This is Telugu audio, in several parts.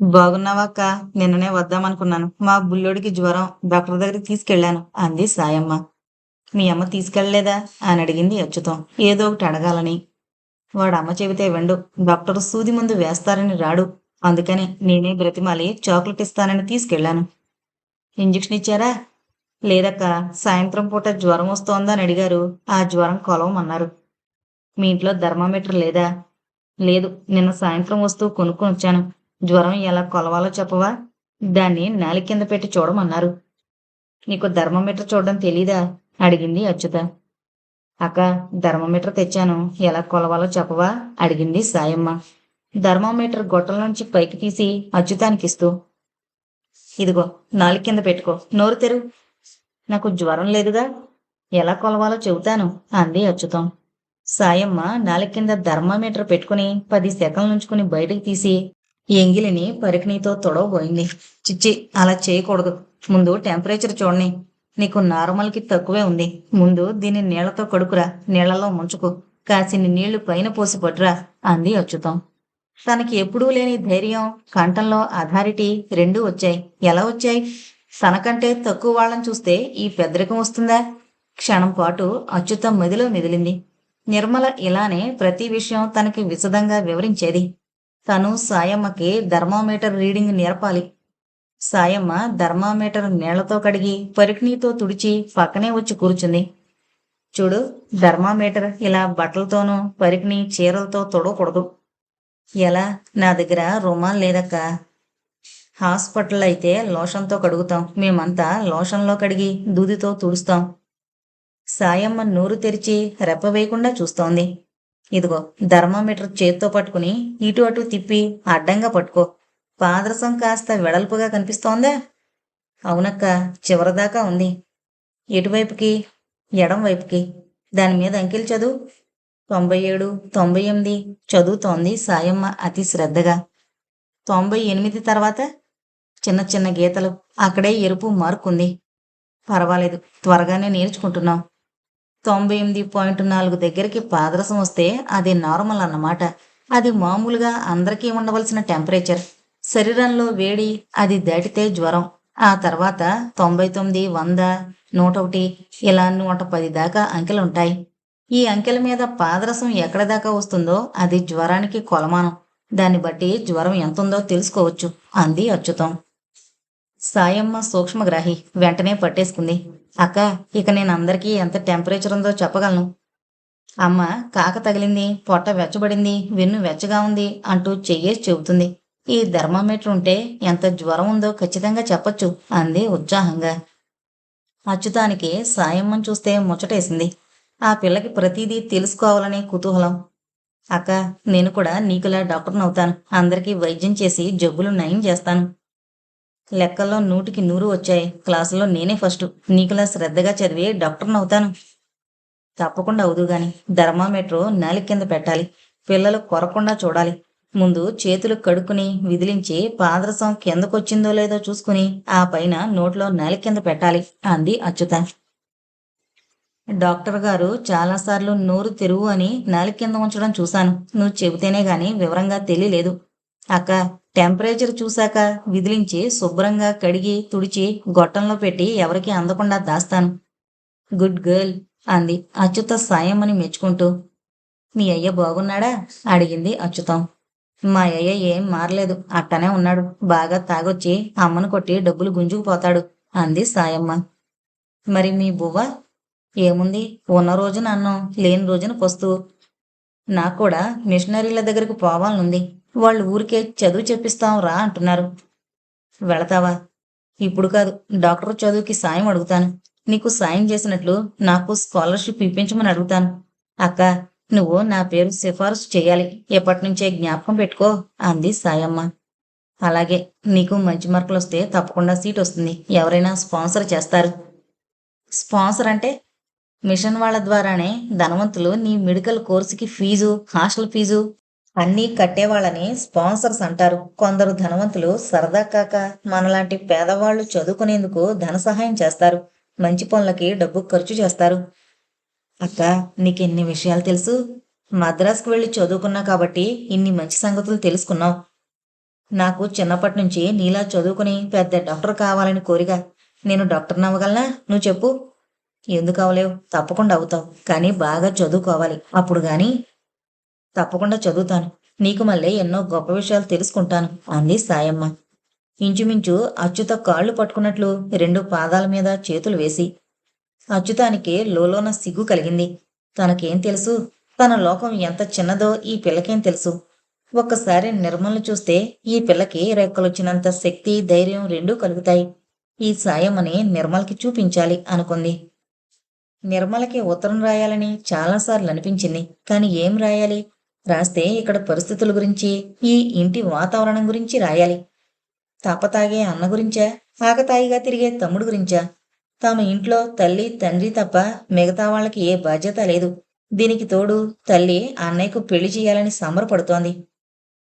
బాగున్నావా అక్క నిన్ననే వద్దామనుకున్నాను. మా బుల్లోడికి జ్వరం డాక్టర్ దగ్గరికి తీసుకెళ్ళాను. అంది సాయమ్మ. మీ అమ్మ తీసుకెళ్ళలేదా? అని అడిగింది అచ్యుతం. ఏదో ఒకటి అడగాలని. వాడు అమ్మ చెబితే వెండు. డాక్టర్ సూది ముందు వేస్తారని రాడు. అందుకని నేనే బ్రతిమాలి చాక్లెట్ ఇస్తానని తీసుకెళ్ళాను. ఇంజెక్షన్ ఇచ్చారా? లేదక్క సాయంత్రం పూట జ్వరం వస్తోందని అడిగారు. ఆ జ్వరం కొలవమన్నారు. మీ ఇంట్లో థర్మామీటర్ లేదా? లేదు నిన్న సాయంత్రం వస్తూ కొనుక్కొని వచ్చాను. జ్వరం ఎలా కొలవాలో చెప్పవా? దాన్ని నేల కింద పెట్టి చూడమన్నారు. నీకు ధర్మమీటర్ చూడడం తెలీదా? అడిగింది అచ్యుత. అక్క ధర్మమీటర్ తెచ్చాను. ఎలా కొలవాలో చెప్పవా? అడిగింది సాయమ్మ. థర్మోమీటర్ గొట్టల నుంచి పైకి తీసి అచ్యుతానికి ఇస్తూ ఇదిగో నాలుగు కింద పెట్టుకో. నోరు తెరు. నాకు జ్వరం లేదుగా. ఎలా కొలవాలో చెబుతాను అంది అచ్యుతం. సాయమ్మ నాలుగు కింద ధర్మమీటర్ పెట్టుకుని పది సెకండ్లు ఉంచుకుని బయటకు తీసి ఎంగిలిని పరికిణీతో తొడవబోయింది. చిచ్చి అలా చేయకూడదు. ముందు టెంపరేచర్ చూడని నీకు నార్మల్కి తక్కువే ఉంది. ముందు దీన్ని నీళ్ళతో కడుకురా. నీళ్ళలో ముంచుకు. కాసిని నీళ్ళు పైన పోసి పట్టురా అంది అచ్యుతం. తనకి ఎప్పుడూ లేని ధైర్యం కంఠంలో అథారిటీ రెండూ వచ్చాయి. ఎలా వచ్చాయి? తనకంటే తక్కువ వాళ్ళని చూస్తే ఈ పెద్దరికం వస్తుందా? క్షణం పాటు అచ్యుతం మదిలో మెదిలింది. నిర్మల ఇలానే ప్రతి విషయం తనకి విశదంగా వివరించేది. తను సాయమ్మకి ధర్మోమీటర్ రీడింగ్ నేర్పాలి. సాయమ్మ ధర్మామీటర్ నీళ్ళతో కడిగి పరికిణీతో తుడిచి పక్కనే వచ్చి కూర్చుంది. చూడు ధర్మామీటర్ ఇలా బట్టలతోనూ పరికిణి చీరలతో తొడవకూడదు. ఎలా? నా దగ్గర రుమాల్ లేదక్క. హాస్పిటల్ అయితే లోషన్తో కడుగుతాం. మేమంతా లోషన్లో కడిగి దూదితో తుడుస్తాం. సాయమ్మ నోరు తెరిచి రెప్ప వేయకుండా చూస్తోంది. ఇదిగో థర్మామీటర్ చేత్తో పట్టుకుని ఇటు అటు తిప్పి అడ్డంగా పట్టుకో. పాదరసం కాస్త వెడల్పుగా కనిపిస్తోందా? అవునక్క చివరిదాకా ఉంది. ఎటువైపుకి? ఎడం వైపుకి. దాని మీద అంకెలు చదువు. తొంభై ఏడు తొంభై ఎనిమిది. చదువుతోంది సాయమ్మ అతి శ్రద్ధగా. తొంభై ఎనిమిది తర్వాత? చిన్న చిన్న గీతలు. అక్కడే ఎరుపు మార్కుంది. పర్వాలేదు త్వరగానే నేర్చుకుంటున్నాం. తొంభై ఎనిమిది పాయింట్ నాలుగు దగ్గరికి పాదరసం వస్తే అది నార్మల్ అన్నమాట. అది మామూలుగా అందరికీ ఉండవలసిన టెంపరేచర్. శరీరంలో వేడి అది దాటితే జ్వరం. ఆ తర్వాత తొంభై తొమ్మిది వంద నూట ఒకటి ఇలా నూట పది దాకా అంకెలుంటాయి. ఈ అంకెల మీద పాదరసం ఎక్కడ దాకా వస్తుందో అది జ్వరానికి కొలమానం. దాన్ని బట్టి జ్వరం ఎంతుందో తెలుసుకోవచ్చు. అంది అచ్యుతం. సాయమ్మ సూక్ష్మగ్రాహి వెంటనే పట్టేసుకుంది. అక్క ఇక నేను అందరికీ ఎంత టెంపరేచర్ ఉందో చెప్పగలను. అమ్మ కాక తగిలింది పొట్ట వెచ్చబడింది వెన్ను వెచ్చగా ఉంది అంటూ చెయ్యేసి చెబుతుంది. ఈ థర్మామీటర్ ఉంటే ఎంత జ్వరం ఉందో ఖచ్చితంగా చెప్పొచ్చు అంది ఉత్సాహంగా. అచ్యుతానికి సాయమ్మని చూస్తే ముచ్చటేసింది. ఆ పిల్లకి ప్రతిదీ తెలుసుకోవాలనే కుతూహలం. అక్క నేను కూడా నీకులా డాక్టర్ని అవుతాను అందరికీ వైద్యం చేసి జబ్బులు నయం చేస్తాను. లెక్కల్లో నూటికి నూరు వచ్చాయి. క్లాసులో నేనే ఫస్ట్. నీకులా శ్రద్ధగా చదివి డాక్టర్ని అవుతాను తప్పకుండా అవుదు గాని థర్మామీటర్ నాలి కింద పెట్టాలి. పిల్లలు కొరకుండా చూడాలి. ముందు చేతులు కడుక్కుని విదిలించి పాదరసం కిందకొచ్చిందో లేదో చూసుకుని ఆ పైన నోట్లో నాలి కింద పెట్టాలి అంది అచ్యుత. డాక్టర్ గారు చాలాసార్లు నోరు తెరువు అని నాలి కింద ఉంచడం చూశాను. నువ్వు చెబితేనే గాని వివరంగా తెలియలేదు. అక్క టెంపరేచర్ చూశాక విదిలించి శుభ్రంగా కడిగి తుడిచి గొట్టంలో పెట్టి ఎవరికీ అందకుండా దాస్తాను. గుడ్ గర్ల్ అంది అచ్యుత సాయం అని మెచ్చుకుంటూ. మీ అయ్య బాగున్నాడా? అడిగింది అచ్యుతం. మా అయ్య ఏం మారలేదు అట్టనే ఉన్నాడు బాగా తాగొచ్చి అమ్మను కొట్టి డబ్బులు గుంజుకుపోతాడు అంది సాయమ్మ. మరి మీ బువ్వ? ఏముంది? ఉన్న రోజున అన్నం లేని రోజున కొస్తూ. నాకు కూడా మిషనరీల దగ్గరకు పోవాలనుంది. వాళ్ళు ఊరికే చదువు చెప్పిస్తాం రా అంటున్నారు. వెళతావా? ఇప్పుడు కాదు డాక్టర్ చదువుకి సాయం అడుగుతాను. నీకు సాయం చేసినట్లు నాకు స్కాలర్షిప్ ఇప్పించమని అడుగుతాను. అక్క నువ్వు నా పేరు సిఫారసు చేయాలి. ఎప్పటి నుంచే జ్ఞాపకం పెట్టుకో అంది సాయమ్మ. అలాగే నీకు మంచి మార్కులు వస్తే తప్పకుండా సీట్ వస్తుంది. ఎవరైనా స్పాన్సర్ చేస్తారు. స్పాన్సర్ అంటే? మిషన్ వాళ్ళ ద్వారానే ధనవంతులు నీ మెడికల్ కోర్సుకి ఫీజు హాస్టల్ ఫీజు అన్నీ కట్టేవాళ్ళని స్పాన్సర్స్ అంటారు. కొందరు ధనవంతులు సరదా కాక మనలాంటి పేదవాళ్ళు చదువుకునేందుకు ధన సహాయం చేస్తారు. మంచి పనులకి డబ్బు ఖర్చు చేస్తారు. అక్క నీకెన్ని విషయాలు తెలుసు. మద్రాసుకు వెళ్ళి చదువుకున్నా కాబట్టి ఇన్ని మంచి సంగతులు తెలుసుకున్నావు. నాకు చిన్నప్పటి నుంచి నీలా చదువుకుని పెద్ద డాక్టర్ కావాలని కోరిక. నేను డాక్టర్ని అవ్వగలనా నువ్వు చెప్పు. ఎందుకు అవ్వలేవు తప్పకుండా అవుతావు. కానీ బాగా చదువుకోవాలి. అప్పుడు కానీ తప్పకుండా చదువుతాను. నీకు మళ్ళీ ఎన్నో గొప్ప విషయాలు తెలుసుకుంటాను. అంది సాయమ్మ. ఇంచుమించు అచ్యుత కాళ్ళు పట్టుకున్నట్లు రెండు పాదాల మీద చేతులు వేసి అచ్యుతానికి లోలోన సిగ్గు కలిగింది. తనకేం తెలుసు? తన లోకం ఎంత చిన్నదో ఈ పిల్లకేం తెలుసు? ఒక్కసారి నిర్మల్ని చూస్తే ఈ పిల్లకి రెక్కలొచ్చినంత శక్తి ధైర్యం రెండూ కలుగుతాయి. ఈ సాయమని నిర్మల్కి చూపించాలి అనుకుంది. నిర్మలకి ఉత్తరం రాయాలని చాలాసార్లు అనిపించింది. కానీ ఏం రాయాలి? రాస్తే ఇక్కడ పరిస్థితుల గురించి ఈ ఇంటి వాతావరణం గురించి రాయాలి. తప్పతాగే అన్న గురించా? ఆకతాయిగా తిరిగే తమ్ముడు గురించా? తమ ఇంట్లో తల్లి తండ్రి తప్ప మిగతా వాళ్ళకి ఏ బాధ్యత లేదు. దీనికి తోడు తల్లి అన్నయ్యకు పెళ్ళి చేయాలని సంబరపడుతోంది.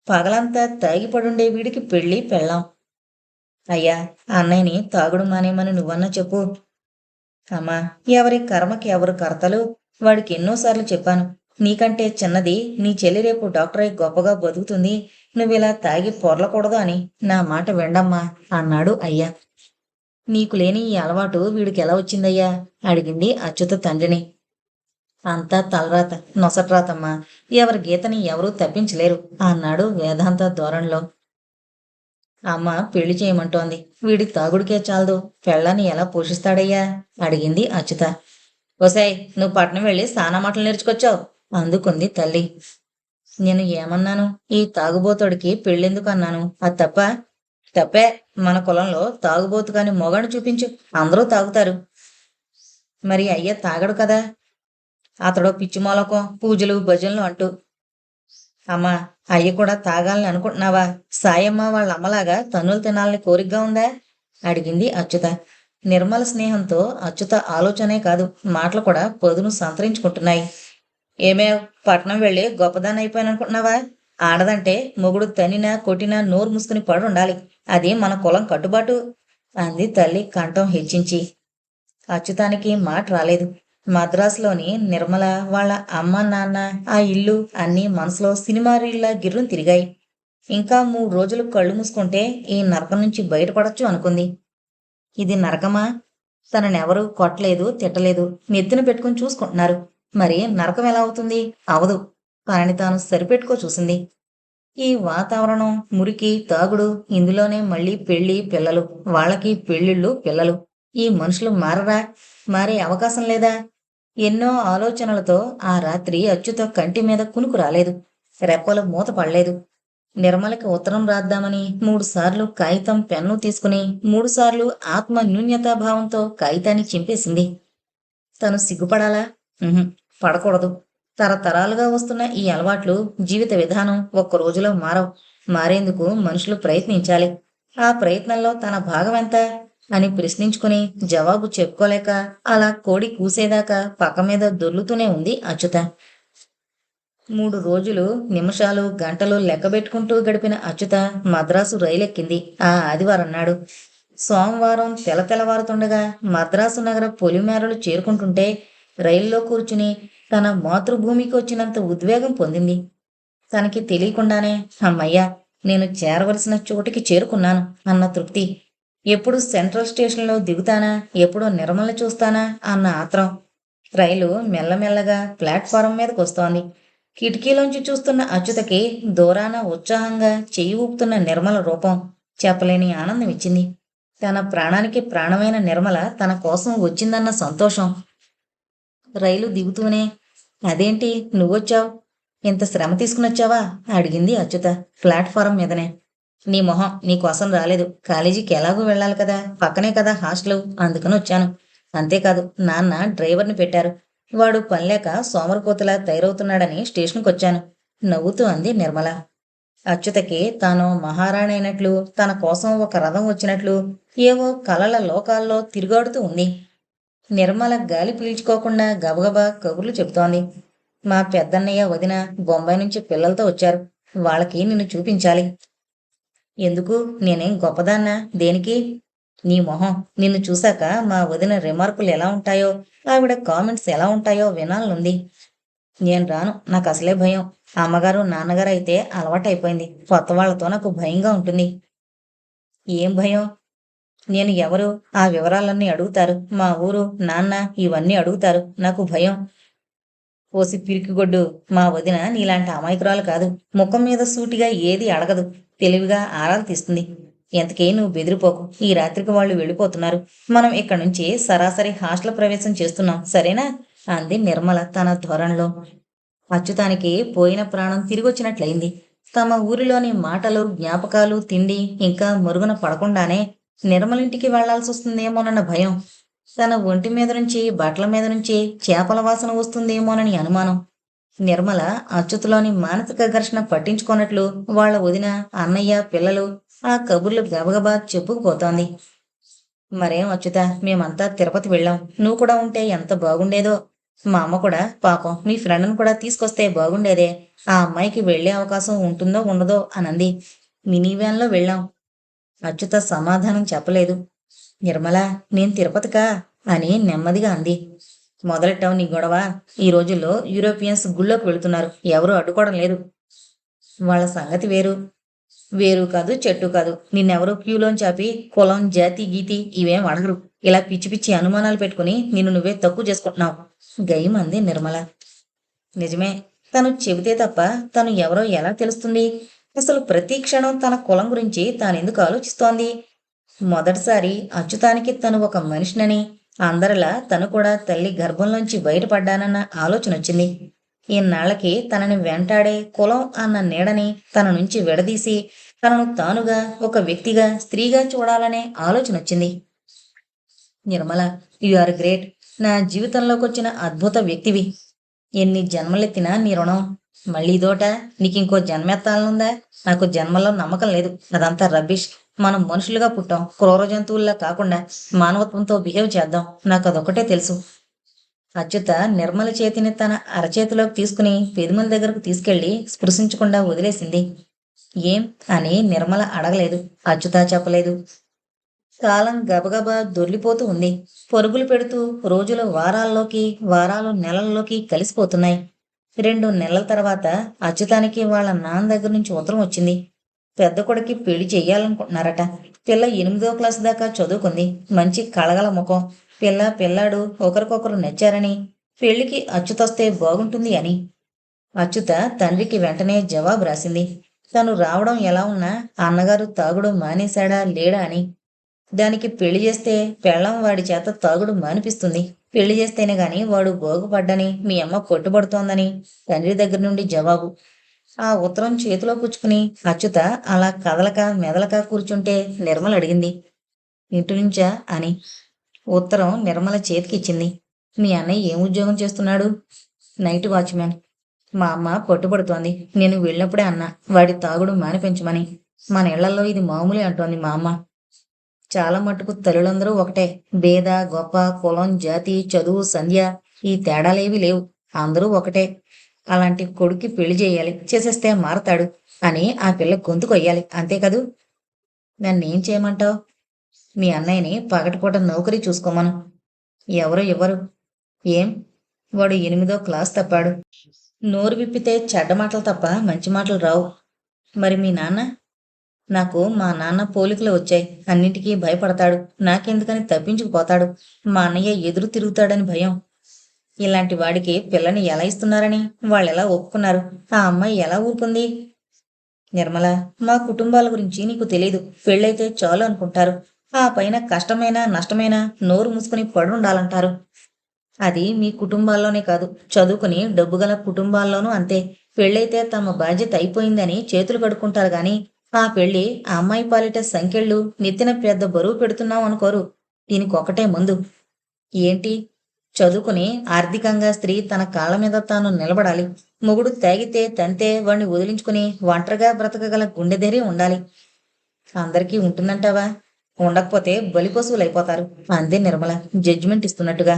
పగలంతా తాగిపడుండే వీడికి పెళ్ళి పెళ్ళాం. అయ్యా అన్నయ్యని తాగుడు మానేమని నువ్వన్నా చెప్పు. అమ్మా ఎవరి కర్మకి ఎవరు కర్తలు? వాడికి ఎన్నోసార్లు చెప్పాను. నీకంటే చిన్నది నీ చెల్లి రేపు డాక్టర్ అయి గొప్పగా బతుకుతుంది. నువ్విలా తాగి పొర్లకూడదు అని నా మాట విండమ్మా అన్నాడు అయ్యా. నీకు లేని ఈ అలవాటు వీడికి ఎలా వచ్చిందయ్యా? అడిగింది అచ్యుత తండ్రిని. అంతా తలరాత నొసట్రాతమ్మా. ఎవరి గీతని ఎవరూ తప్పించలేరు అన్నాడు వేదాంత ధోరణిలో. అమ్మ పెళ్ళి చేయమంటోంది. వీడి తాగుడికే చాలదు. పెళ్ళాన్ని ఎలా పోషిస్తాడయ్యా? అడిగింది అచ్యుత. ఒసాయ్ నువ్వు పట్నం వెళ్ళి స్నానమాటలు నేర్చుకొచ్చావు. అందుకుంది తల్లి. నేను ఏమన్నాను? ఈ తాగుబోతుడికి పెళ్ళెందుకు అన్నాను అది తప్ప తప్పే మన కులంలో తాగుబోతు కాని మొగాడు చూపించు. అందరూ తాగుతారు. మరి అయ్య తాగడు కదా? అతడు పిచ్చి మొలకం పూజలు భజనలు అంటూ. అమ్మా అయ్య కూడా తాగాలని అనుకుంటున్నావా? సాయమ్మ వాళ్ళ అమ్మలాగా తన్నులు తినాలని కోరికగా ఉందా? అడిగింది అచ్యుత. నిర్మల స్నేహంతో అచ్యుత ఆలోచనే కాదు మాటలు కూడా పొదును సంతరించుకుంటున్నాయి. ఏమే పట్నం వెళ్ళి గొప్పదాన్ని అయిపోయాను అనుకుంటున్నావా ఆడదంటే మొగుడు తనినా కొట్టినా నోరు మూసుకుని పడి ఉండాలి అది మన కులం కట్టుబాటు అంది తల్లి కంఠం హెచ్చించి అచ్యుతానికి మాట రాలేదు. మద్రాసులోని నిర్మల వాళ్ళ అమ్మ నాన్న ఆ ఇల్లు అన్నీ మనసులో సినిమా రీళ్ళ గిర్రం తిరిగాయి. ఇంకా మూడు రోజులు కళ్ళు మూసుకుంటే ఈ నరకం నుంచి బయటపడచ్చు అనుకుంది. ఇది నరకమా? తననెవరూ కొట్టలేదు తిట్టలేదు. నెత్తిన పెట్టుకుని చూసుకుంటున్నారు. మరి నరకం ఎలా అవుతుంది? అవదు. తనని తాను సరిపెట్టుకో చూసింది. ఈ వాతావరణం మురికి తాగుడు ఇందులోనే మళ్ళీ పెళ్ళి పిల్లలు. వాళ్ళకి పెళ్ళిళ్ళు పిల్లలు. ఈ మనుషులు మారరా? మారే అవకాశం లేదా? ఎన్నో ఆలోచనలతో ఆ రాత్రి అచ్చుతో కంటి మీద కునుకు రాలేదు. రెప్పలు మూత పడలేదు. నిర్మలకి ఉత్తరం రాద్దామని మూడుసార్లు కాగితం పెన్ను తీసుకుని మూడుసార్లు ఆత్మ న్యూన్యతాభావంతో కాగితాన్ని చింపేసింది. తను సిగ్గుపడాలా? పడకూడదు. తరతరాలుగా వస్తున్న ఈ అలవాట్లు జీవిత విధానం ఒక్క రోజులో మారవు. మారేందుకు మనుషులు ప్రయత్నించాలి. ఆ ప్రయత్నంలో తన భాగం ఎంత? అని ప్రశ్నించుకుని జవాబు చెప్పుకోలేక అలా కోడి కూసేదాకా పక్క మీద దొర్లుతూనే ఉంది అచ్యుత. మూడు రోజులు నిమిషాలు గంటలు లెక్కబెట్టుకుంటూ గడిపిన అచ్యుత మద్రాసు రైలెక్కింది. ఆ ఆదివారం నాడు. సోమవారం తెల తెల్లవారుతుండగా మద్రాసు నగర పొలిమేరలు చేరుకుంటుంటే రైల్లో కూర్చుని తన మాతృభూమికి వచ్చినంత ఉద్వేగం పొందింది. తనకి తెలియకుండానే అమ్మయ్యా నేను చేరవలసిన చోటికి చేరుకున్నాను అన్న తృప్తి. ఎప్పుడు సెంట్రల్ స్టేషన్లో దిగుతానా? ఎప్పుడు నిర్మల చూస్తానా? అన్న ఆత్రం. రైలు మెల్లమెల్లగా ప్లాట్ఫారం మీదకి వస్తోంది కిటికీలోంచి చూస్తున్న అచ్యుతకి దూరాన ఉత్సాహంగా చెయ్యి ఊపుతున్న నిర్మల రూపం చెప్పలేని ఆనందం ఇచ్చింది. తన ప్రాణానికి ప్రాణమైన నిర్మల తన కోసం వచ్చిందన్న సంతోషం. రైలు దిగుతూనే అదేంటి? నువ్వొచ్చావు? ఇంత శ్రమ తీసుకునొచ్చావా అడిగింది అచ్యుత ప్లాట్ఫారం మీదనే. నీ మొహం నీకోసం రాలేదు. కాలేజీకి ఎలాగో వెళ్ళాలి కదా? పక్కనే కదా హాస్టల్. అందుకని వచ్చాను. అంతేకాదు నాన్న డ్రైవర్ని పెట్టారు. వాడు పనిలేక సోమరిపోతులా తయారవుతున్నాడని స్టేషన్కి వచ్చాను. నవ్వుతూ అంది నిర్మల. అచ్యుతకి తాను మహారాణి అయినట్లు తన కోసం ఒక రథం వచ్చినట్లు ఏవో కలల లోకాల్లో తిరుగాడుతూ ఉంది. నిర్మల గాలి పీల్చుకోకుండా గబగబా కబుర్లు చెబుతోంది. మా పెద్దన్నయ్య వదిన బొంబాయి నుంచి పిల్లలతో వచ్చారు. వాళ్ళకి నిన్ను చూపించాలి. ఎందుకు? నేనేం గొప్పదాన్నా? దేనికి? నీ మొహం నిన్ను చూశాక మా వదిన రిమార్కులు ఎలా ఉంటాయో ఆవిడ కామెంట్స్ ఎలా ఉంటాయో వినాలనుంది. నేను రాను. నాకు అసలే భయం. అమ్మగారు నాన్నగారు అయితే అలవాటైపోయింది. కొత్త వాళ్ళతో నాకు భయంగా ఉంటుంది. ఏం భయం? నేను ఎవరు? ఆ వివరాలన్నీ అడుగుతారు. మా ఊరు నాన్న ఇవన్నీ అడుగుతారు. నాకు భయం. పోసి పిరికిగొడ్డు మా వదిన నీలాంటి అమాయకురాలు కాదు. ముఖం మీద సూటిగా ఏది అడగదు. తెలివిగా ఆరాలు తీస్తుంది. ఎంతకే నువ్వు బెదిరిపోకు. ఈ రాత్రికి వాళ్ళు వెళ్ళిపోతున్నారు. మనం ఇక్కడ నుంచి సరాసరి హాస్టల్ ప్రవేశం చేస్తున్నాం. సరేనా? అంది నిర్మల తన ధోరణిలో. అచ్యుతానికి పోయిన ప్రాణం తిరిగొచ్చినట్లయింది. తమ ఊరిలోని మాటలు జ్ఞాపకాలు తిండి ఇంకా మరుగున పడకుండానే నిర్మల ఇంటికి వెళ్ళాల్సి వస్తుందేమోనన్న భయం. తన ఒంటి మీద నుంచి బట్టల మీద నుంచి చేపల వాసన వస్తుందేమోనని అనుమానం. నిర్మల అచ్యుతలోని మానసిక ఘర్షణ పట్టించుకున్నట్లు వాళ్ళ వదిన అన్నయ్య పిల్లలు ఆ కబుర్లు గబగబా చెప్పుకుపోతోంది. మరేం అచ్యుత మేమంతా తిరుపతి వెళ్ళాం. నువ్వు కూడా ఉంటే ఎంత బాగుండేదో. మా అమ్మ కూడా పాపం మీ ఫ్రెండ్ను కూడా తీసుకొస్తే బాగుండేదే. ఆ అమ్మాయికి వెళ్ళే అవకాశం ఉంటుందో ఉండదో అనంది. మినీ వ్యాన్లో వెళ్ళాం. అచ్యుత సమాధానం చెప్పలేదు. నిర్మల నేను తిరుపతికా? అని నెమ్మదిగా అంది. మొదలెట్టావు నీ గొడవ. ఈ రోజుల్లో యూరోపియన్స్ గుళ్ళోకి వెళుతున్నారు. ఎవరు అడ్డుకోవడం లేదు. వాళ్ళ సంగతి వేరు. వేరు కాదు చెట్టు కాదు. నిన్నెవరో క్యూలోని చాపి కులం జాతి గీతి ఇవేం అడగరు. ఇలా పిచ్చి పిచ్చి అనుమానాలు పెట్టుకుని నిన్ను నువ్వే తక్కువ చేసుకుంటున్నావు. గయమంది నిర్మల. నిజమే. తను చెబితే తప్ప తను ఎవరో ఎలా తెలుస్తుంది? అసలు ప్రతి క్షణం తన కులం గురించి తానెందుకు ఆలోచిస్తోంది? మొదటిసారి అచ్యుతానికి తను ఒక మనిషినని అందరిలా తను కూడా తల్లి గర్భంలోంచి బయటపడ్డానన్న ఆలోచన వచ్చింది. ఇన్నాళ్ళకి తనని వెంటాడే కులం అన్న నీడని తన నుంచి విడదీసి తనను తానుగా ఒక వ్యక్తిగా స్త్రీగా చూడాలనే ఆలోచన వచ్చింది. Nirmala you are great. నా జీవితంలోకి వచ్చిన అద్భుత వ్యక్తివి. ఎన్ని జన్మలెత్తినా నీ రుణం. మళ్ళీ దోట నీకు ఇంకో జన్మెత్తాలనుందా నాకు జన్మలో నమ్మకం లేదు. అదంతా రబ్బిష్. మనం మనుషులుగా పుట్టాం. క్రూర జంతువుల్లా కాకుండా మానవత్వంతో బిహేవ్ చేద్దాం. నాకు అదొకటే తెలుసు. అచ్యుత నిర్మల చేతిని తన అరచేతిలోకి తీసుకుని పెదిమల దగ్గరకు తీసుకెళ్ళి స్పృశించకుండా వదిలేసింది. ఏం అని నిర్మల అడగలేదు. అచ్యుత చెప్పలేదు. కాలం గబగబా దొర్లిపోతూ ఉంది. పరుగులు పెడుతూ రోజులు వారాల్లోకి వారాలు నెలల్లోకి కలిసిపోతున్నాయి. రెండు నెలల తర్వాత అచ్యుతానికి వాళ్ళ నాన్న దగ్గర నుంచి ఉత్తరం వచ్చింది. పెద్ద కొడుకి పెళ్ళి చెయ్యాలనుకుంటున్నారట. పిల్ల ఎనిమిదో క్లాస్ దాకా చదువుకుంది. మంచి కళగల ముఖం. పిల్ల పిల్లాడు ఒకరికొకరు నచ్చారని. పెళ్ళికి అచ్యుతొస్తే బాగుంటుంది అని. అచ్యుత తండ్రికి వెంటనే జవాబు రాసింది. తను రావడం ఎలా ఉన్నా అన్నగారు తాగుడు మానేశాడా లేడా అని. దానికి పెళ్ళి చేస్తే పెళ్ళం వాడి చేత తాగుడు మానిపిస్తుంది. పెళ్ళి చేస్తేనే గాని వాడు బాగుపడ్డని మీ అమ్మ కొట్టుబడుతోందని తండ్రి దగ్గర నుండి జవాబు. ఆ ఉత్తరం చేతిలో పుచ్చుకుని అచ్యుత అలా కదలక మెదలక కూర్చుంటే నిర్మల అడిగింది. ఇంటి నుంచా? అని. ఉత్తరం నిర్మల చేతికిచ్చింది మీ అన్నయ్య ఏం ఉద్యోగం చేస్తున్నాడు? నైట్ వాచ్మెన్ మా అమ్మ పట్టుబడుతోంది నేను వెళ్ళినప్పుడే అన్న వాడి తాగుడు మానిపించమని. మన ఇళ్ళలో ఇది మామూలే అంటోంది మా అమ్మ. చాలా మటుకు తల్లులందరూ ఒకటే. భేద గొప్ప కులం జాతి చదువు సంధ్య ఈ తేడాలేవి లేవు. అందరూ ఒకటే. అలాంటి కొడుక్కి పెళ్ళి చేయాలి చేసేస్తే మారతాడు అని ఆ పిల్ల గొంతు కొయ్యాలి. అంతే కదూ? నన్నేం చేయమంటావు? మీ అన్నయ్యని పగటిపూట నౌకరీ చూసుకోమను. ఎవరు ఇవ్వరు. ఏం? వాడు ఎనిమిదో క్లాస్ తప్పాడు. నోరు విప్పితే చెడ్డ మాటలు తప్ప మంచి మాటలు రావు. మరి మీ నాన్న? నాకు మా నాన్న పోలికలు వచ్చాయి. అన్నిటికీ భయపడతాడు. నాకెందుకని తప్పించుకుపోతాడు. మా అన్నయ్య ఎదురు తిరుగుతాడని భయం. ఇలాంటి వాడికి పిల్లని ఎలా ఇస్తున్నారని వాళ్ళెలా ఒప్పుకున్నారు? ఆ అమ్మాయి ఎలా ఊరుకుంది? నిర్మల మా కుటుంబాల గురించి నీకు తెలియదు పెళ్ళైతే చాలు అనుకుంటారు. ఆ పైన కష్టమైనా నష్టమైనా నోరు మూసుకుని పడుండాలంటారు. అది మీ కుటుంబాల్లోనే కాదు. చదువుకుని డబ్బుగల కుటుంబాల్లోనూ అంతే. పెళ్ళైతే తమ బాధ్యత అయిపోయిందని చేతులు కడుక్కుంటారు కానీ ఆ పెళ్ళి ఆ అమ్మాయి పాలిట సంఖ్యళ్ళు నెత్తిన పెద్ద బరువు పెడుతున్నాం అనుకోరు. దీనికి ఒకటే ముందు. ఏంటి? చదువుకుని ఆర్థికంగా స్త్రీ తన కాళ్ళ మీద తాను నిలబడాలి. మొగుడు తాగితే తంతే వాణ్ణి వదిలించుకుని ఒంటరిగా బ్రతకగల గుండెదేరి ఉండాలి. అందరికీ ఉంటుందంటావా? ఉండకపోతే బలిపశువులైపోతారు అందే నిర్మల. జడ్జిమెంట్ ఇస్తున్నట్టుగా.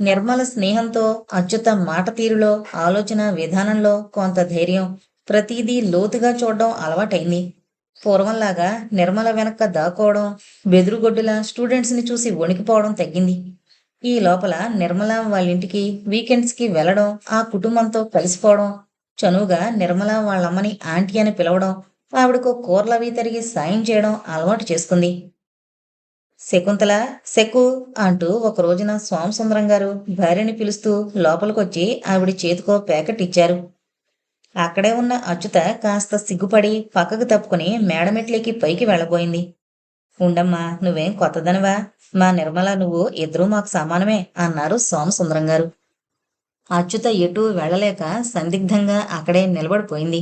నిర్మల స్నేహంతో అచ్యుత మాట తీరులో ఆలోచన విధానంలో కొంత ధైర్యం. ప్రతిదీ లోతుగా చూడడం అలవాటైంది. పూర్వంలాగా నిర్మల వెనక దాక్కోవడం బెదురుగొడ్డులా స్టూడెంట్స్ని చూసి వణికిపోవడం తగ్గింది. ఈ లోపల నిర్మల వాళ్ళ ఇంటికి వెళ్ళడం ఆ కుటుంబంతో కలిసిపోవడం చనువుగా నిర్మల వాళ్ళమ్మని ఆంటీ అని పిలవడం ఆవిడకు కూరలవి తరిగి సాయం చేయడం అలవాటు చేసుకుంది. శకుంతల శకు అంటూ ఒక రోజున సోమసుందరం గారు భార్యని పిలుస్తూ లోపలికొచ్చి ఆవిడ చేతికో ప్యాకెట్ ఇచ్చారు. అక్కడే ఉన్న అచ్యుత కాస్త సిగ్గుపడి పక్కకు తప్పుకుని మేడమెట్లకి పైకి వెళ్ళబోయింది. ఉండమ్మా నువ్వేం కొత్తదనివా? మా నిర్మల నువ్వు ఇద్దరూ మాకు సమానమే అన్నారు సోమసుందరం గారు అచ్యుత ఎటూ వెళ్ళలేక సందిగ్ధంగా అక్కడే నిలబడిపోయింది.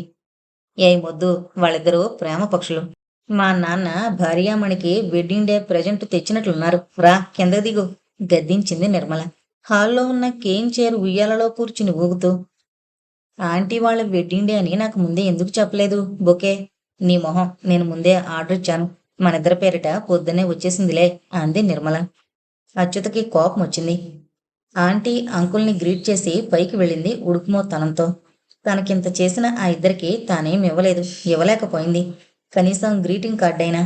ఏ మొద్దు వాళ్ళిద్దరూ ప్రేమ పక్షులు. మా నాన్న భార్యామణికి వెడ్డింగ్ డే ప్రజెంట్ తెచ్చినట్లున్నారు. రా కింద దిగు గద్దించింది నిర్మల. హాల్లో ఉన్న కేన్ చైర్ ఉయ్యాలలో కూర్చుని ఊగుతూ ఆంటీ వాళ్ళ వెడ్డింగ్ డే అని నాకు ముందే ఎందుకు చెప్పలేదు? బొకే నీ మొహం నేను ముందే ఆర్డర్ ఇచ్చాను. మనిద్దరి పేరిట పొద్దున్నే వచ్చేసిందిలే అంది నిర్మల. అచ్యుతకి కోపం వచ్చింది. ఆంటీ అంకుల్ని గ్రీట్ చేసి పైకి వెళ్ళింది ఉడుకుమోతనంతో. తనకింత చేసిన ఆ ఇద్దరికి తానేం ఇవ్వలేదు ఇవ్వలేకపోయింది. కనీసం గ్రీటింగ్ కార్డ్ అయినా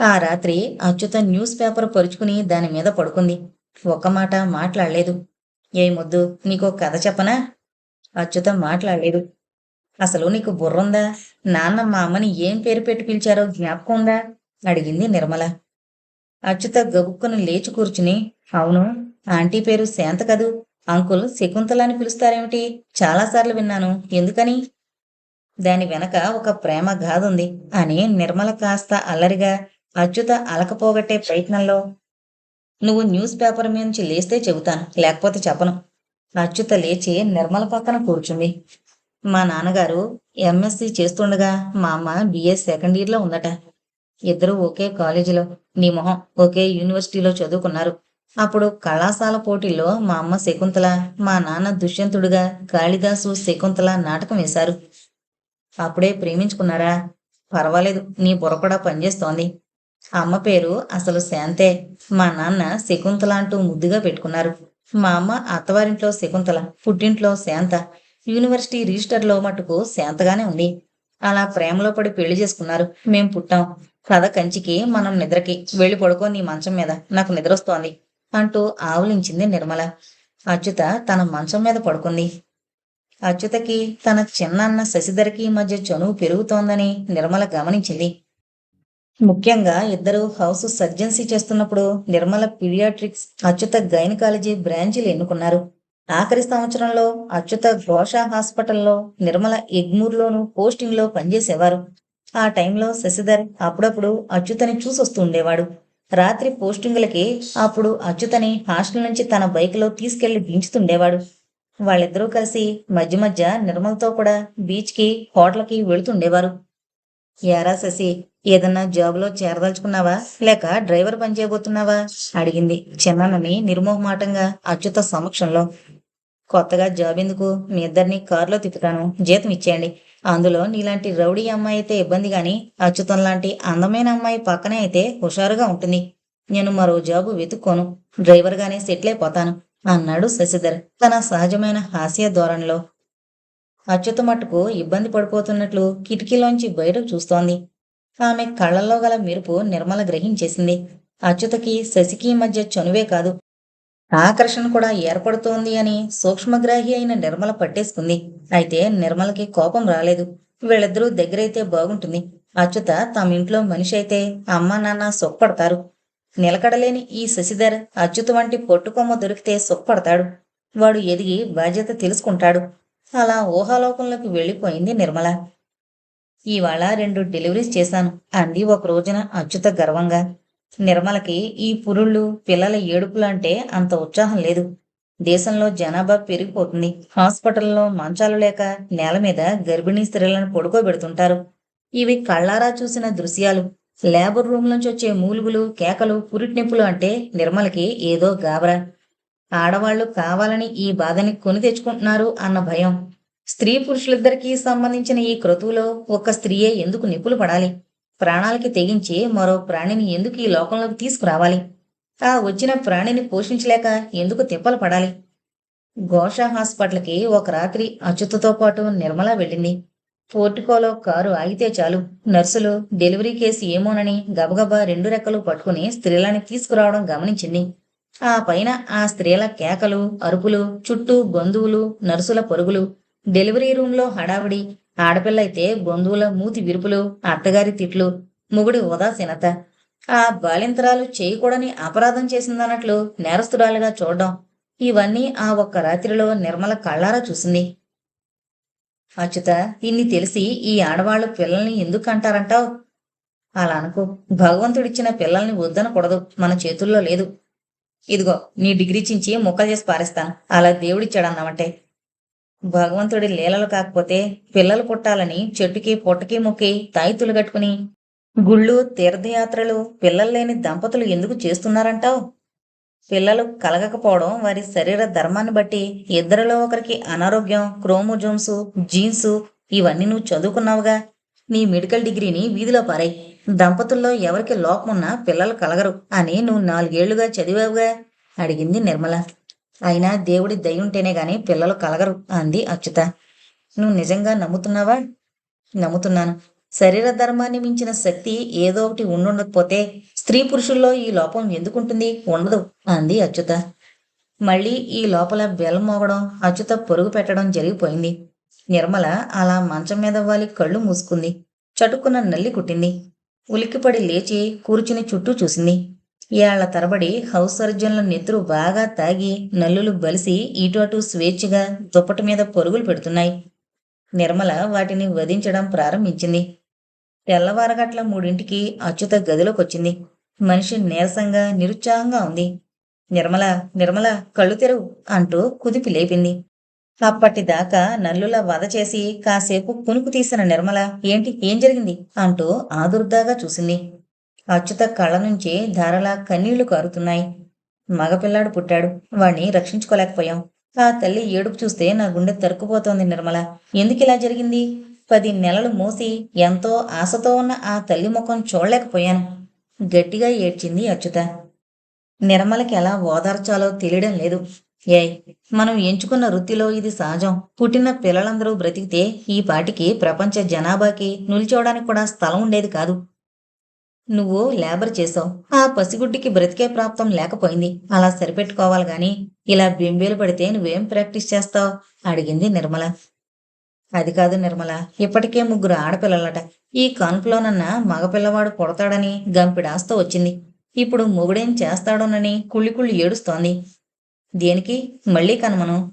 ఆ రాత్రి అచ్యుత న్యూస్ పేపర్ పరుచుకుని దాని మీద పడుకుంది. ఒక్క మాట మాట్లాడలేదు. ఏమొద్దు నీకో కథ చెప్పనా? అచ్యుత మాట్లాడలేదు. అసలు నీకు బుర్రుందా? నాన్న మా అమ్మని ఏం పేరు పెట్టి పిలిచారో జ్ఞాపకం ఉందా? అడిగింది నిర్మల. అచ్యుత గబుక్కును లేచి కూర్చుని అవును ఆంటీ పేరు శాంత కదూ? అంకుల్ శకుంతల అని పిలుస్తారేమిటి? చాలాసార్లు విన్నాను. ఎందుకని? దాని వెనక ఒక ప్రేమ గాథుంది అని నిర్మల కాస్త అల్లరిగా అచ్యుత అలకపోగట్టే ప్రయత్నంలో నువ్వు న్యూస్ పేపర్ మీద నుంచి లేస్తే చెబుతాను లేకపోతే చెప్పను. అచ్యుత లేచి నిర్మల పక్కన కూర్చుంది. మా నాన్నగారు ఎంఎస్సి చేస్తుండగా మా అమ్మ బిఏ సెకండ్ ఇయర్లో ఉందట. ఇద్దరు ఒకే కాలేజీలో నీ మొహం ఒకే యూనివర్సిటీలో చదువుకున్నారు. అప్పుడు కళాశాల పోటీల్లో మా అమ్మ శకుంతల మా నాన్న దుష్యంతుడుగా కాళిదాసు శకుంతల నాటకం వేశారు. అప్పుడే ప్రేమించుకున్నారా పర్వాలేదు నీ బుర్ర కూడా పనిచేస్తోంది. అమ్మ పేరు అసలు శాంతే మా నాన్న శకుంతల అంటూ ముద్దుగా పెట్టుకున్నారు. మా అమ్మ అత్తవారింట్లో శకుంతల పుట్టింట్లో శాంత యూనివర్సిటీ రిజిస్టర్లో మటుకు శాంతగానే ఉంది. అలా ప్రేమలో పడి పెళ్ళి చేసుకున్నారు. మేం పుట్టాం. కథ కంచికి మనం నిద్రకి వెళ్ళి పడుకో నీ మంచం మీద నాకు నిద్ర వస్తోంది అంటూ ఆవులించింది నిర్మల. అచ్యుత తన మంచం మీద పడుకుంది. అచ్యుతకి తన చిన్నాన్న శశిధరకి మధ్య చనువు పెరుగుతోందని నిర్మల గమనించింది. ముఖ్యంగా ఇద్దరు హౌస్ సర్జన్సీ చేస్తున్నప్పుడు నిర్మల పీడియాట్రిక్స్ అచ్యుత గైనకాలజీ బ్రాంచీలు ఎన్నుకున్నారు. ఆఖరి సంవత్సరంలో అచ్యుత ఘోష హాస్పిటల్లో నిర్మల ఎగ్మూర్లోను పోస్టింగ్లో పనిచేసేవారు. ఆ టైంలో శశిధర్ అప్పుడప్పుడు అచ్యుతని చూసొస్తూ ఉండేవాడు. రాత్రి పోస్టింగులకి అప్పుడు అచ్యుతని హాస్టల్ నుంచి తన బైక్లో తీసుకెళ్ళి దించుతుండేవాడు. వాళ్ళిద్దరూ కలిసి మధ్య మధ్య నిర్మల్తో కూడా బీచ్కి హోటల్కి వెళుతుండేవారు. యారా శశి ఏదన్నా జాబ్లో చేరదలుచుకున్నావా? లేక డ్రైవర్ పని చేయబోతున్నావా? అడిగింది చిన్నాన్నని నిర్మోహమాటంగా అచ్యుత సమక్షంలో. కొత్తగా జాబ్ ఎందుకు? మీ ఇద్దరిని కారులో తిప్పుతాను. జీతం ఇచ్చేయండి. అందులో నీలాంటి రౌడీ అమ్మాయి అయితే ఇబ్బంది గాని అచ్యుతం లాంటి అందమైన అమ్మాయి పక్కనే అయితే హుషారుగా ఉంటుంది. నేను మరో జాబు వెతుక్కోను. డ్రైవర్గానే సెటిల్ అయిపోతాను అన్నాడు శశిధర్ తన సహజమైన హాస్య ధోరణిలో. అచ్యుత మట్టుకు ఇబ్బంది పడిపోతున్నట్లు కిటికీలోంచి బయటకు చూస్తోంది. ఆమె కళ్ళల్లో గల మెరుపు నిర్మల గ్రహించేసింది. అచ్యుతకి శశికి మధ్య చనువే కాదు. ఆకర్షణ కూడా ఏర్పడుతోంది అని సూక్ష్మగ్రాహి అయిన నిర్మల పట్టేసుకుంది. అయితే నిర్మలకి కోపం రాలేదు. వీళ్ళిద్దరూ దగ్గరైతే బాగుంటుంది. అచ్యుత తమ ఇంట్లో మనిషి అయితే అమ్మా నాన్న సొప్పడతారు నిలకడలేని ఈ శశిధర్ అచ్యుత వంటి పొట్టుకొమ్మ దొరికితే సొప్పడతాడు వాడు ఎదిగి బాధ్యత తెలుసుకుంటాడు. అలా ఊహాలోకంలోకి వెళ్ళిపోయింది నిర్మల. ఇవాళ రెండు డెలివరీస్ చేశాను. అంది ఒక రోజున అచ్యుత గర్వంగా. నిర్మలకి ఈ పురుళ్ళు పిల్లల ఏడుపులు అంటే అంత ఉత్సాహం లేదు. దేశంలో జనాభా పెరిగిపోతుంది. హాస్పిటల్లో మంచాలు లేక నేల మీద గర్భిణీ స్త్రీలను పడుకోబెడుతుంటారు. ఇవి కళ్ళారా చూసిన దృశ్యాలు. లేబర్ రూమ్ నుంచి వచ్చే మూలుగులు కేకలు పురిటినొప్పులు అంటే నిర్మలకి ఏదో గాబరా. ఆడవాళ్ళు కావాలని ఈ బాధని కొని తెచ్చుకుంటున్నారు అన్న భయం. స్త్రీ పురుషులిద్దరికీ సంబంధించిన ఈ క్రతువులో ఒక్క స్త్రీయే ఎందుకు నిప్పులు పడాలి? ప్రాణాలకి తెగించి మరో ప్రాణిని ఎందుకు ఈ లోకంలోకి తీసుకురావాలి? ఆ వచ్చిన ప్రాణిని పోషించలేక ఎందుకు తిప్పలు పడాలి? ఘోష హాస్పిటల్కి ఒక రాత్రి అచ్యుతతో పాటు నిర్మల వెళ్ళింది. పోర్టికోలో కారు ఆగితే చాలు. నర్సులు డెలివరీ కేసు ఏమోనని గబగబా రెండు రెక్కలు పట్టుకుని స్త్రీలని తీసుకురావడం గమనించింది. ఆ పైన ఆ స్త్రీల కేకలు అరుపులు చుట్టూ బంధువులు నర్సుల పరుగులు డెలివరీ రూంలో హడావిడి ఆడపిల్ల అయితే బంధువుల మూతి విరుపులు అత్తగారి తిట్లు మొగుడి ఉదాసీనత. ఆ బాలింతరాలు చేయకూడని అపరాధం చేసిందన్నట్లు నేరస్తురాలుగా చూడడం ఇవన్నీ ఆ ఒక్క రాత్రిలో నిర్మల కళ్ళారా చూసింది. అచ్యుత ఇన్ని తెలిసి ఈ ఆడవాళ్ళు పిల్లల్ని ఎందుకు అంటారంటావు అలా అనుకో. భగవంతుడిచ్చిన పిల్లల్ని వద్దనకూడదు. మన చేతుల్లో లేదు. ఇదిగో నీ డిగ్రీ చించి మొక్కలు చేసి పారేస్తాను. అలా దేవుడిచ్చాడన్నామంటే. భగవంతుడి లీలలు కాకపోతే పిల్లలు పుట్టాలని చెట్టుకి పొట్టకి మొక్కి తాయితులు కట్టుకుని గుళ్ళు తీర్థయాత్రలు పిల్లలు లేని దంపతులు ఎందుకు చేస్తున్నారంటావు? పిల్లలు కలగకపోవడం వారి శరీర ధర్మాన్ని బట్టి ఇద్దరిలో ఒకరికి అనారోగ్యం క్రోమోజోమ్స్ జీన్స్ ఇవన్నీ నువ్వు చదువుకున్నావుగా. నీ మెడికల్ డిగ్రీని వీధిలో పారాయి. దంపతుల్లో ఎవరికి లోపమున్నా పిల్లలు కలగరు అని నువ్వు నాలుగేళ్ళుగా చదివావుగా అడిగింది నిర్మల. అయినా దేవుడి దయ్యుంటేనే ఉంటేనే గాని పిల్లలు కలగరు అంది అచ్యుత. నువ్వు నిజంగా నమ్ముతున్నావా? నమ్ముతున్నాను. శరీర ధర్మాన్ని మించిన శక్తి ఏదో ఒకటి ఉండుండకపోతే స్త్రీ పురుషుల్లో ఈ లోపం ఎందుకుంటుంది? ఉండదు అంది అచ్యుత. మళ్ళీ ఈ లోపల బెల్ మోగడం అచ్యుత పొరుగు పెట్టడం జరిగిపోయింది. నిర్మల అలా మంచం మీద వాలి కళ్ళు మూసుకుంది. చటుక్కున నల్లి కుట్టింది. ఉలిక్కిపడి లేచి కూర్చుని చుట్టూ చూసింది. ఏళ్ళ తరబడి హౌస్ సర్జన్ల నెత్తురు బాగా తాగి నల్లులు బలిసి ఇటు అటు స్వేచ్ఛగా దుప్పటి మీద పరుగులు పెడుతున్నాయి. నిర్మల వాటిని వధించడం ప్రారంభించింది. తెల్లవారగట్ల మూడింటికి అచ్యుత గదిలోకొచ్చింది. మనిషి నీరసంగా నిరుత్సాహంగా ఉంది. నిర్మల నిర్మల కళ్ళు తెరువు అంటూ కుదిపి లేపింది. అప్పటిదాకా నల్లుల వధ చేసి కాసేపు కునుకు తీసిన నిర్మల ఏంటి ఏం జరిగింది? అంటూ ఆదుర్దాగా చూసింది. అచ్యుత కళ్ళ నుంచి ధారలా కన్నీళ్ళు కారుతున్నాయి. మగపిల్లాడు పుట్టాడు. వాణ్ణి రక్షించుకోలేకపోయాం. ఆ తల్లి ఏడుపు చూస్తే నా గుండె తరుక్కుపోతోంది నిర్మల. ఎందుకిలా జరిగింది? పది నెలలు మూసి ఎంతో ఆశతో ఉన్న ఆ తల్లి ముఖం చూడలేకపోయాను. గట్టిగా ఏడ్చింది అచ్యుత. నిర్మలకి ఎలా ఓదార్చాలో తెలియడం లేదు. ఏయ్ మనం ఎంచుకున్న వృత్తిలో ఇది సహజం. పుట్టిన పిల్లలందరూ బ్రతికితే ఈ పాటికి ప్రపంచ జనాభాకి నిల్చోవడానికి కూడా స్థలం ఉండేది కాదు. నువ్వు లేబర్ చేసావు. ఆ పసిగుడ్డికి బ్రతికే ప్రాప్తం లేకపోయింది. అలా సరిపెట్టుకోవాలి గాని ఇలా బింబేలు పడితే నువ్వేం ప్రాక్టీస్ చేస్తావు? అడిగింది నిర్మల. అది కాదు నిర్మల. ఇప్పటికే ముగ్గురు ఆడపిల్లలట. ఈ కాన్పులోనన్న మగపిల్లవాడు పుడతాడని గంపిడాస్త వచ్చింది. ఇప్పుడు మొగుడేం చేస్తాడోనని కుళ్ళి కుళ్ళి ఏడుస్తోంది. దేనికి? మళ్ళీ కనుమను.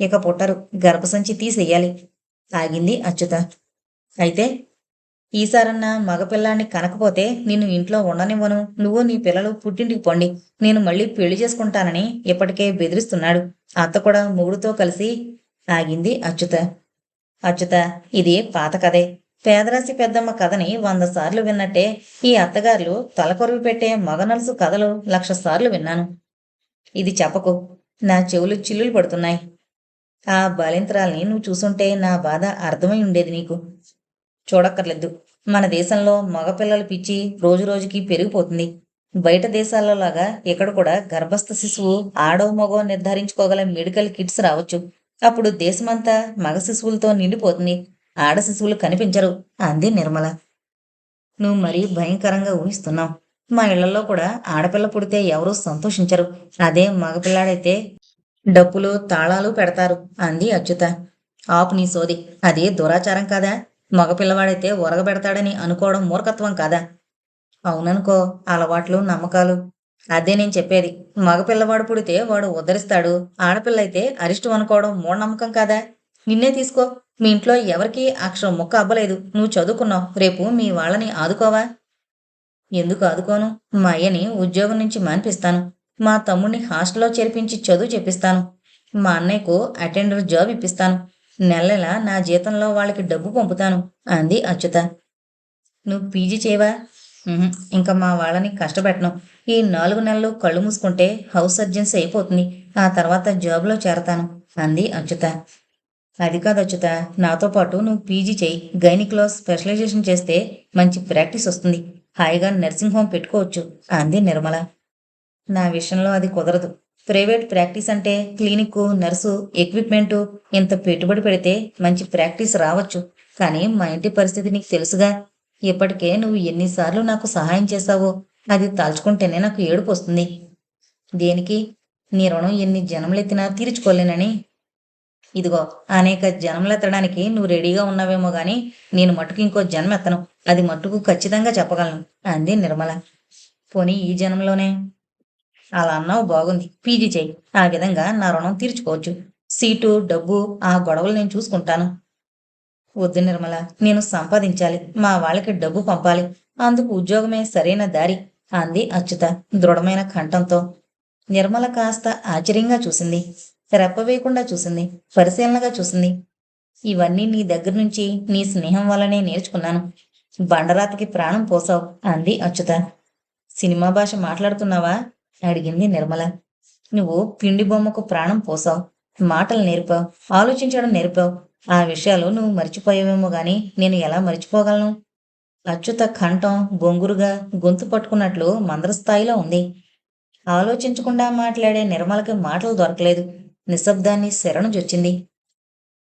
ఇక పుట్టరు. గర్భసంచి తీసేయాలి. ఆగింది అచ్యుత. అయితే ఈసారన్నా మగపిల్లాన్ని కనకపోతే నిన్ను ఇంట్లో ఉండనివ్వను. నువ్వు నీ పిల్లలు పుట్టింటికి పొండి. నేను మళ్ళీ పెళ్ళి చేసుకుంటానని ఇప్పటికే బెదిరిస్తున్నాడు. అత్త కూడా మొగుడుతో కలిసి ఆగింది అచ్యుత. అచ్యుత ఇది పాత కథే. పేదరాశి పెద్దమ్మ కథని వంద సార్లు విన్నట్టే ఈ అత్తగారులు తలకొరువు పెట్టే మగనలుసు కథలు లక్ష సార్లు విన్నాను. ఇది చెప్పకు. నా చెవులు చిల్లులు పడుతున్నాయి. ఆ బాలింతరాల్ని నువ్వు చూసుంటే నా బాధ అర్థమై ఉండేది నీకు. చూడక్కర్లేదు. మన దేశంలో మగపిల్లల పిచ్చి రోజు రోజుకి పెరిగిపోతుంది. బయట దేశాల్లో లాగా ఇక్కడ కూడా గర్భస్థ శిశువు ఆడో మగో నిర్ధారించుకోగల మెడికల్ కిట్స్ రావచ్చు. అప్పుడు దేశమంతా మగ శిశువులతో నిండిపోతుంది. ఆడ శిశువులు కనిపించరు. అంది నిర్మల. నువ్వు మరీ భయంకరంగా ఊహిస్తున్నావు. మా ఇళ్ళలో కూడా ఆడపిల్ల పుడితే ఎవరూ సంతోషించరు. అదే మగపిల్లాడైతే డప్పులు తాళాలు పెడతారు. అంది అచ్యుత. ఆపు నీ సోది. అది దురాచారం కాదా? మగపిల్లవాడైతే ఉరగబెడతాడని అనుకోవడం మూర్ఖత్వం కాదా? అవుననుకో అలవాట్లు నమ్మకాలు. అదే నేను చెప్పేది. మగపిల్లవాడు పుడితే వాడు ఉద్ధరిస్తాడు. ఆడపిల్ల అయితే అరిష్టం అనుకోవడం మూఢనమ్మకం కాదా? నిన్నే తీసుకో. మీ ఇంట్లో ఎవరికీ అక్షరం ముక్క అవ్వలేదు నువ్వు చదువుకున్నావు. రేపు మీ వాళ్ళని ఆదుకోవా? ఎందుకు ఆదుకోను? మా అయ్యని ఉద్యోగం నుంచి మానిపిస్తాను. మా తమ్ముడిని హాస్టల్లో చేర్పించి చదువు చెప్పిస్తాను. మా అన్నయ్యకు అటెండర్ జాబ్ ఇప్పిస్తాను. నెల నా జీతంలో వాళ్ళకి డబ్బు పంపుతాను అంది అచ్యుత. నువ్వు పీజీ చేయవా? ఇంకా మా వాళ్ళని కష్టపెట్టను. ఈ నాలుగు నెలలు కళ్ళు మూసుకుంటే హౌస్ సర్జన్స్ అయిపోతుంది. ఆ తర్వాత జాబ్లో చేరతాను అంది అచ్యుత. అది కాదు అచ్యుత నాతో పాటు నువ్వు పీజీ చేయి. గైనిక్లో స్పెషలైజేషన్ చేస్తే మంచి ప్రాక్టీస్ వస్తుంది. హాయిగా నర్సింగ్ హోమ్ పెట్టుకోవచ్చు అంది నిర్మల. నా విషయంలో అది కుదరదు. ప్రైవేట్ ప్రాక్టీస్ అంటే క్లినిక్ నర్సు ఎక్విప్మెంటు ఇంత పెట్టుబడి పెడితే మంచి ప్రాక్టీస్ రావచ్చు. కానీ మా ఇంటి పరిస్థితి నీకు తెలుసుగా. ఇప్పటికే నువ్వు ఎన్నిసార్లు నాకు సహాయం చేశావో అది తలుచుకుంటేనే నాకు ఏడుపు వస్తుంది. దేనికి? నీ రుణం ఎన్ని జనములెత్తినా తీర్చుకోలేనని. ఇదిగో అనేక జన్మలెత్తడానికి నువ్వు రెడీగా ఉన్నావేమో గాని నేను మట్టుకు ఇంకో జన్మ ఎత్తను అది మట్టుకు ఖచ్చితంగా చెప్పగలను. అంది నిర్మల. పోనీ ఈ జన్మలోనే? అలా అన్నావు బాగుంది. పీజీ చేయి ఆ విధంగా నా రుణం తీర్చుకోవచ్చు. సీటు డబ్బు ఆ గొడవలు నేను చూసుకుంటాను. వద్దు నిర్మల నేను సంపాదించాలి. మా వాళ్ళకి డబ్బు పంపాలి. అందుకు ఉద్యోగమే సరైన దారి అంది అచ్యుత దృఢమైన కంఠంతో. నిర్మల కాస్త ఆశ్చర్యంగా చూసింది. రెప్పవేయకుండా చూసింది. పరిశీలనగా చూసింది. ఇవన్నీ నీ దగ్గర నుంచి నీ స్నేహం వల్లనే నేర్చుకున్నాను. బండరాతికి ప్రాణం పోసావు అంది అచ్యుత. సినిమా భాష మాట్లాడుతున్నావా? అడిగింది నిర్మల. నువ్వు పిండి బొమ్మకు ప్రాణం పోసావు. మాటలు నేర్పావు. ఆలోచించడం నేర్పావు. ఆ విషయాలు నువ్వు మర్చిపోయావేమో గాని నేను ఎలా మర్చిపోగలను? అచ్యుత కంఠం బొంగురుగా గొంతు పట్టుకున్నట్లు మందర స్థాయిలో ఉంది. ఆలోచించకుండా మాట్లాడే నిర్మలకి మాటలు దొరకలేదు. నిశ్శబ్దాన్ని శరణు జొచ్చింది.